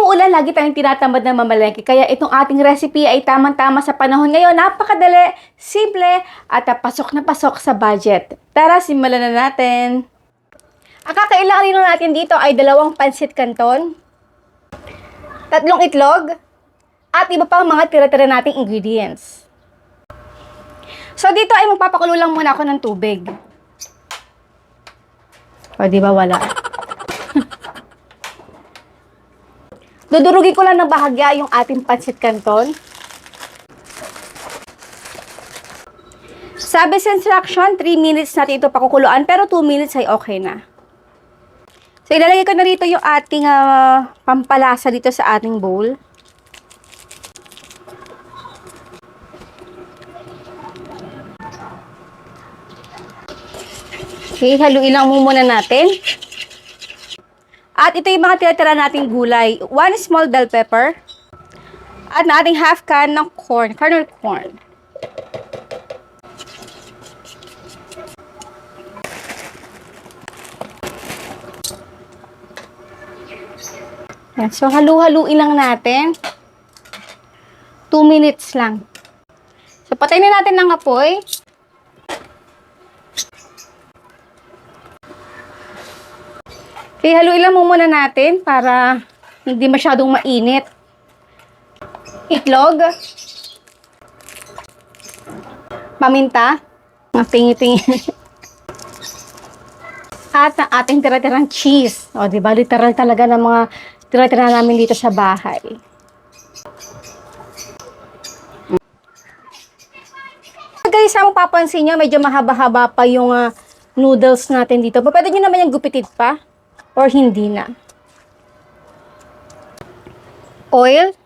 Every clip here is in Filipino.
umuulan, lagi tayong tinatamad na mamalengke. Kaya itong ating recipe ay tamang-tama sa panahon ngayon. Napakadali, simple, at pasok na pasok sa budget. Tara, simulan na natin. Ang kakailangan lang natin dito ay dalawang pansit canton, tatlong itlog, at iba pang mga tira-tira nating ingredients. So, dito ay magpapakulo lang muna ako ng tubig. O, di ba wala? Dudurugin ko lang ng bahagya yung ating pansit canton. Sabi sa instruction, 3 minutes natin ito pakukuluan, pero 2 minutes ay okay na. So, ilalagay ko na rito yung ating ah, pampalasa dito sa ating bowl. Okay, haluin lang muna natin. At ito yung mga tinatira nating gulay. One small bell pepper. At na ating half can ng corn, kernel corn. Yan. So, halu-haluin lang natin. 2 minutes lang. So, patayin na natin ng apoy. Okay, haluin lang muna natin para hindi masyadong mainit. Itlog. Paminta. Tingi-tingi. At ang ating tira-tirang cheese. O, di ba? Literal talaga ng mga tira-tira namin dito sa bahay. Guys, ang papansin nyo, medyo mahaba-haba pa yung ah, noodles natin dito. Pwede nyo naman yung gupitit pa or hindi na. Oil.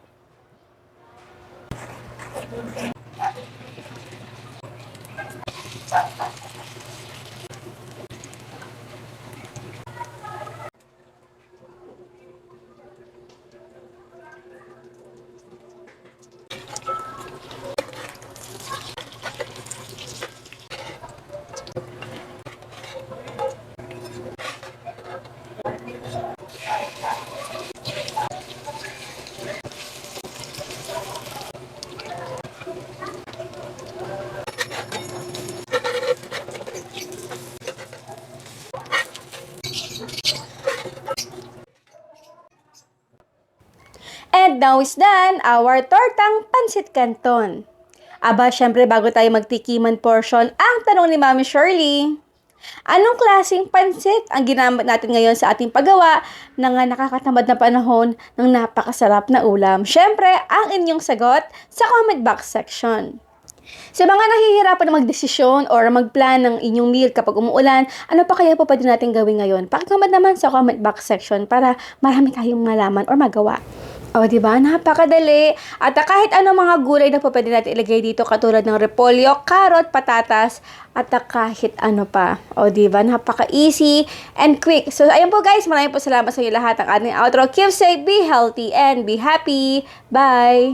And now is done our tortang pansit canton. Aba, syempre bago tayo magtikiman portion, ang tanong ni Mami Shirley, anong klaseng pansit ang ginamit natin ngayon sa ating paggawa ng nakakatamad na panahon ng napakasarap na ulam? Syempre, ang inyong sagot sa comment box section. Sa mga nahihirapan na magdesisyon or magplan ng inyong meal kapag umuulan, ano pa kaya po pwede natin gawin ngayon? Pakikomment naman sa comment box section para marami tayong malaman or magawa. O, di ba? Napakadali. At ah, kahit ano mga gulay na pwede natin ilagay dito katulad ng repolyo, carrot, patatas, at ah, kahit ano pa. O, di ba? Napaka-easy and quick. So, ayun po guys. Maraming po salamat sa inyo lahat. Ang ating outro. Keep safe, be healthy, and be happy. Bye!